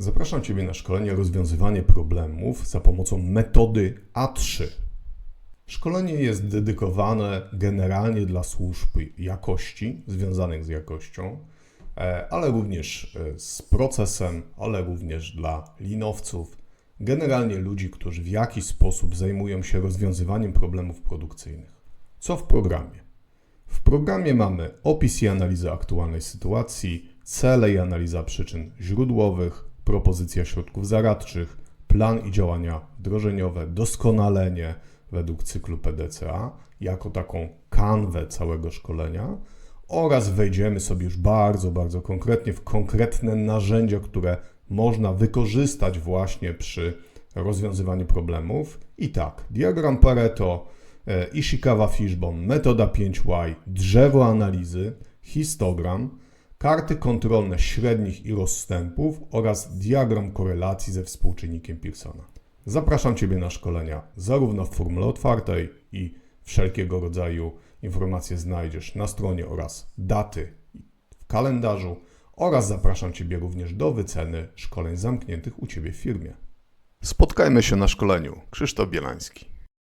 Zapraszam Ciebie na szkolenie rozwiązywanie problemów za pomocą metody A3. Szkolenie jest dedykowane generalnie dla służb jakości, związanych z jakością, e, ale również e, z procesem, ale również dla linowców, generalnie ludzi, którzy w jakiś sposób zajmują się rozwiązywaniem problemów produkcyjnych. Co w programie? W programie mamy opis i analizę aktualnej sytuacji, cele i analiza przyczyn źródłowych, propozycja środków zaradczych, plan i działania wdrożeniowe, doskonalenie według cyklu PDCA, jako taką kanwę całego szkolenia oraz wejdziemy sobie już bardzo, bardzo konkretnie w konkretne narzędzia, które można wykorzystać właśnie przy rozwiązywaniu problemów. I tak, diagram Pareto, e, Ishikawa Fishbone, metoda 5Y, drzewo analizy, histogram, karty kontrolne średnich i rozstępów oraz diagram korelacji ze współczynnikiem Pearsona. Zapraszam Ciebie na szkolenia zarówno w formule otwartej i wszelkiego rodzaju informacje znajdziesz na stronie oraz daty w kalendarzu oraz zapraszam Ciebie również do wyceny szkoleń zamkniętych u Ciebie w firmie. Spotkajmy się na szkoleniu. Krzysztof Bielański.